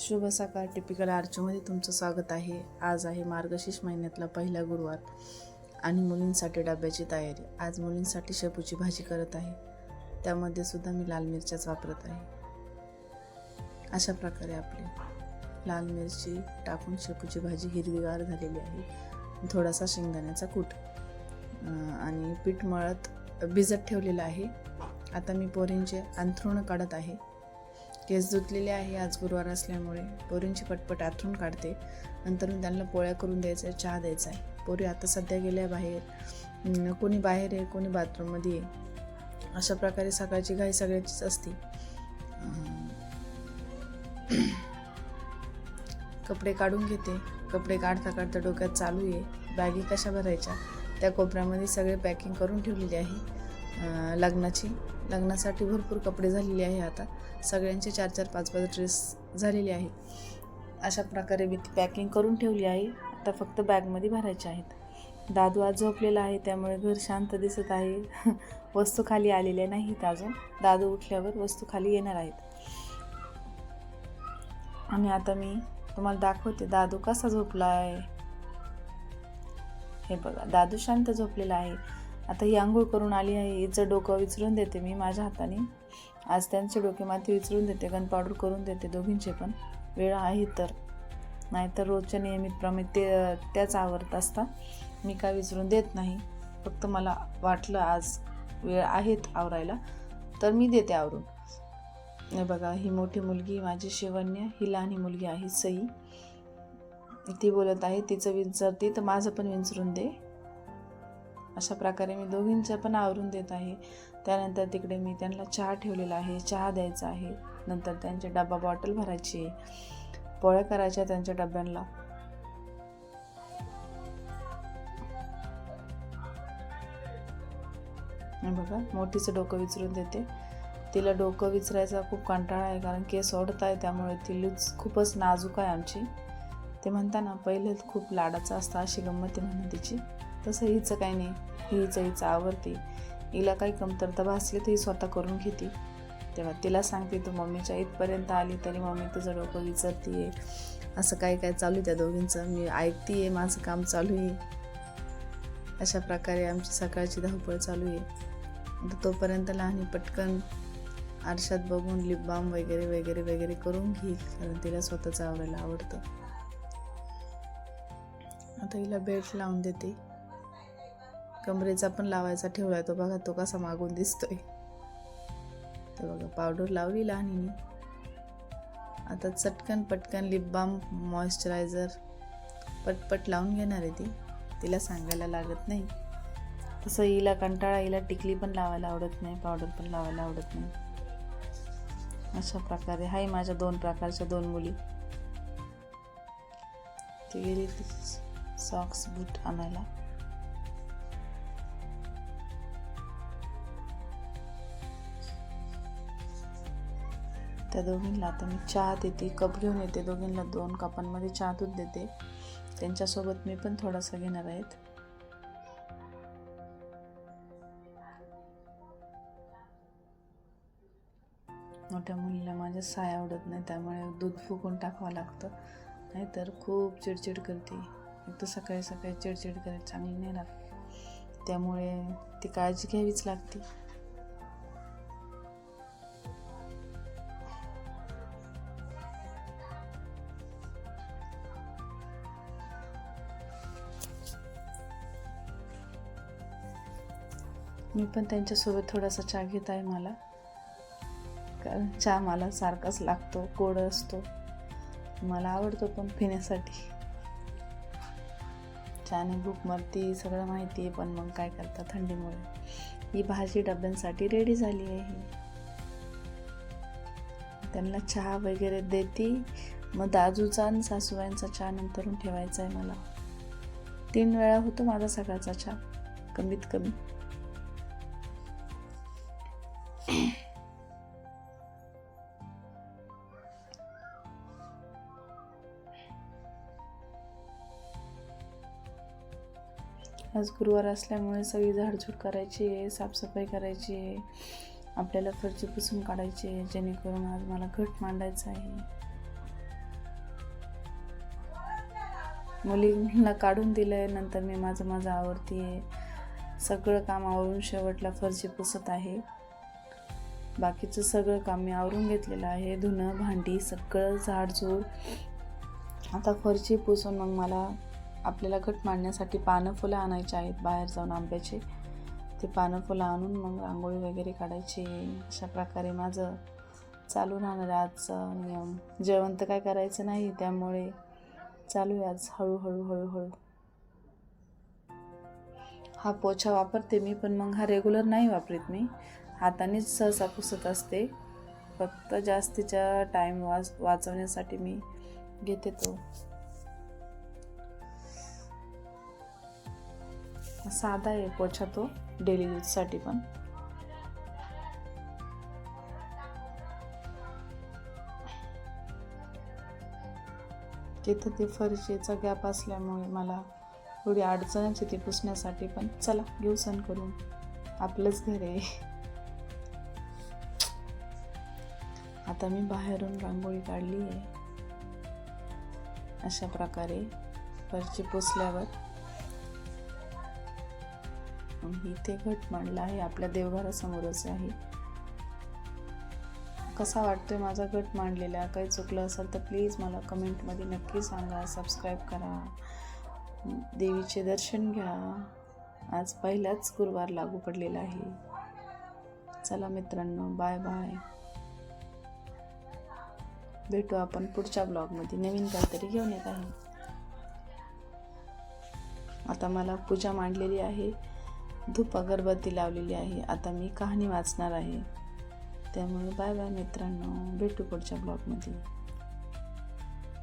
शुभ सकाळ. टिपिकल आर्चमध्ये तुमचं स्वागत आहे. आज आहे मार्गशीर्ष महिन्यातला पहिला गुरुवार आणि मुलींसाठी डब्याची तयारी. आज मुलींसाठी शेपूची भाजी करत आहे. त्यामध्ये सुद्धा मी लाल मिरच्याच वापरत आहे. अशा प्रकारे आपली लाल मिरची टाकून शेपूची भाजी हिरवीगार झालेली आहे. थोडासा शेंगदाण्याचा कूट आणि पीठ मळत भिजत ठेवलेलं आहे. आता मी पोरींचे अंथरुण काढत आहे. केस धुतलेले आहे आज गुरुवार असल्यामुळे. पोरींची पटपट आथरून काढते. नंतर मी त्यांना पोळ्या करून द्यायचा आहे चहा द्यायचा आहे. पोरी आता सध्या गेल्या बाहेर. कोणी बाहेर आहे कोणी बाथरूममध्ये आहे. अशा प्रकारे सकाळची घाई सगळ्याचीच असते. कपडे काढून घेते. कपडे काढता काढता डोक्यात चालू आहे. बॅगी कशा भरायच्या? त्या कोपऱ्यामध्ये सगळे पॅकिंग करून ठेवलेली आहे. लग्नाची. लग्नासाठी भरपूर कपडे झालेले आहे आता. सगळ्यांचे चार चार पाच पाच ड्रेस झालेले आहेत. अशा प्रकारे मी ती पॅकिंग करून ठेवली आहे. आता फक्त बॅगमध्ये भरायचे आहेत. दादू आज झोपलेला आहे त्यामुळे घर शांत दिसत आहे. वस्तू खाली आलेल्या नाहीत अजून. दादू उठल्यावर वस्तू खाली येणार आहेत. आणि आता मी तुम्हाला दाखवते दादू कसा झोपला आहे हे बघा दादू शांत झोपलेला आहे. आता ही आंघोळ करून आली आहे हिचं डोकं विचरून देते मी माझ्या हाताने. आज त्यांचे डोके माती विचरून देते गन पावडर करून देते दोघींचे पण. वेळ आहे तर. नाहीतर रोजच्या नियमितप्रमाणे ते त्याच आवरत असता मी काय विचरून देत नाही. फक्त मला वाटलं आज वेळ आहेत आवरायला तर मी देते आवरून. बघा ही मोठी मुलगी माझी शिवण्य ही लहान मुलगी आहे सई. ती बोलत आहे तिचं विचारते तर माझं पण विचरून दे. अशा प्रकारे मी दोघींचं पण आवरून देत आहे. त्यानंतर तिकडे मी त्यांना चहा ठेवलेला आहे. चहा द्यायचा आहे. नंतर त्यांचे डबा बॉटल भरायची आहे. पोळ्या करायच्या त्यांच्या डब्यांना. बघा मोठीचं डोकं विचरून देते. तिला डोकं विचरायचा खूप कंटाळा आहे कारण केस ओढत आहे त्यामुळे ती लूज खूपच नाजूक आहे आमची. ते म्हणता ना पहिले खूप लाडाचं असतं अशी गंमत आहे म्हणून तिची. तसं हिचं काही नाही. हिचं हिचं आवडते. हिला काही कमतरता भासली तर ही स्वतः करून घेते. तेव्हा तिला सांगते तू मम्मीच्या इथपर्यंत आली तरी मम्मी तुझं डोकं विचारते असं काय काय चालू आहे त्या दोघींचं? मी ऐकते माझं काम चालू आहे. अशा प्रकारे आमची सकाळची धावपळ चालू आहे. तोपर्यंत लहानी पटकन आरशात बघून लिप बाम वगैरे वगैरे वगैरे करून घेईल कारण तिला स्वतःच आवडायला आवडतं. आता हिला बेल्ट लावून देते. कमरेचा पण लावायचा ठेवलाय तो बघा तो कसा मागून दिसतोय. तर बघा पावडर लावली लहानीने आता चटकन पटकन लिप बाम मॉइश्चरायझर पटपट लावून घेणार आहे ती. तिला सांगायला लागत नाही. तसं हिला कंटाळा हिला टिकली पण लावायला आवडत नाही पावडर पण लावायला आवडत नाही. अशा प्रकारे. हाय माझ्या दोन प्रकारच्या दोन मुली. ती गेली सॉक्स बूट आणायला. त्या दोघींना आता मी चहा देते कप घेऊन येते. दोघींना दोन कपांमध्ये चहा दूध देते. त्यांच्यासोबत मी पण थोडासा घेणार आहेत मोठ्या मुलीला माझ्या साय आवडत नाही त्यामुळे दूध फुकून टाकावं लागतं. नाहीतर खूप चिडचिड करते. एक तर सकाळी सकाळी चिडचिड करायला चांगली नाही लागत. त्यामुळे ती काळजी घ्यावीच लागते. मी पण त्यांच्यासोबत थोडासा चहा घेत आहे मला. कारण चहा मला सारखाच लागतो गोड असतो. मला आवडतो पण पिण्यासाठी. चहाने भूक मरती सगळं माहिती आहे पण मग काय करता थंडीमुळे? ही भाजी डब्यांसाठी रेडी झाली आहे. त्यांना चहा वगैरे देते. मग दाजूचा आणि सासूबाईंचा चहा नंतरून ठेवायचा आहे मला. तीन वेळा होतो माझा सकाळचा चहा. कमीत कमी. आज गुरुवार असल्यामुळे सगळी झाडझूड करायची आहे साफसफाई करायची आहे आपल्याला फरची पुसून काढायची आहे जेणेकरून आज मला घट मांडायचा आहे. मुलींना काढून दिलं आहे नंतर मी माझं माझं आवडती आहे सगळं काम आवरून शेवटला फरशी पुसत आहे. बाकीचं सगळं काम मी आवरून घेतलेलं आहे. धुणं भांडी सगळं झाडझूड. आता फरशी पुसून मग मला आपल्याला घट मांडण्यासाठी पानं फुलं आणायची आहेत बाहेर जाऊन आंब्याचे. ते पानं फुलं आणून मग रांगोळी वगैरे काढायची. अशा प्रकारे माझं चालू राहणार आजचं आजचा नियम. जेवण तर काय करायचं नाही त्यामुळे चालू आहे आज हळूहळू हळूहळू. हा पोछा वापरते मी पण मग हा रेग्युलर नाही वापरत मी. हातानेच सहसा पुसत असते. फक्त जास्तीच्या टाईम वाच वाचवण्यासाठी मी घेते तो. साधा आहे पोछा तो डेली यूजसाठी पण. तिथं ते फरशीचा गॅप असल्यामुळे मला थोडी अडचणच येते पुसण्यासाठी पण. चला घेऊ सण करून. आपलंच घर आहे. आता मी बाहेरून रांगोळी काढली आहे. अशा प्रकारे फरची पुसल्यावर इथे घट मांडला आहे आपल्या देवघरासमोरच आहे. कसा वाटतोय माझा गट मांडलेला? काही चुकलं असेल तर प्लीज मला कमेंटमध्ये नक्की सांगा. सबस्क्राईब करा. देवीचे दर्शन घ्या. आज पहिलाच गुरुवार लागू पडलेला आहे. चला मित्रांनो बाय बाय भेटू आपण पुढच्या ब्लॉगमध्ये नवीन काहीतरी घेऊन येत आहे. आता मला पूजा मांडलेली आहे. धूप अगरबत्ती लावलेली आहे. आता मी कहाणी वाचणार आहे. त्यामुळे बाय बाय मित्रांनो. भेटू पुढच्या ब्लॉगमध्ये.